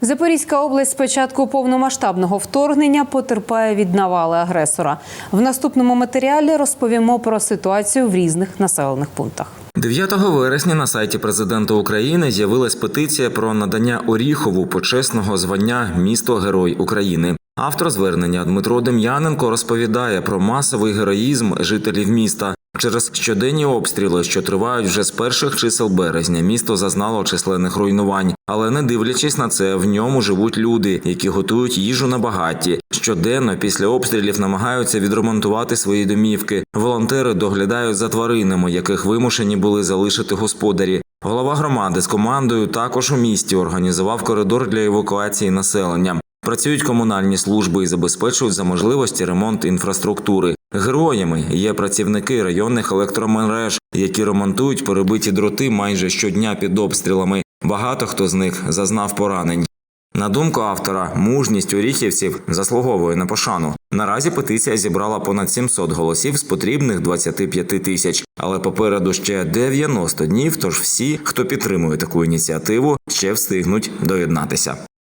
Запорізька область з початку повномасштабного вторгнення потерпає від навали агресора. В наступному матеріалі розповімо про ситуацію в різних населених пунктах. 9 вересня на сайті президента України з'явилась петиція про надання Оріхову почесного звання Місто Герой України. Автор звернення Дмитро Дем'яненко розповідає про масовий героїзм жителів міста. Через щоденні обстріли, що тривають вже з перших чисел березня, місто зазнало численних руйнувань. Але не дивлячись на це, в ньому живуть люди, які готують їжу на багатті. Щоденно після обстрілів намагаються відремонтувати свої домівки. Волонтери доглядають за тваринами, яких вимушені були залишити господарі. Голова громади з командою також у місті організував коридор для евакуації населення. Працюють комунальні служби і забезпечують за можливості ремонт інфраструктури. Героями є працівники районних електромереж, які ремонтують перебиті дроти майже щодня під обстрілами. Багато хто з них зазнав поранень. На думку автора, мужність оріхівців заслуговує на пошану. Наразі петиція зібрала понад 700 голосів з потрібних 25 тисяч, але попереду ще 90 днів. Тож всі, хто підтримує таку ініціативу, ще встигнуть доєднатися.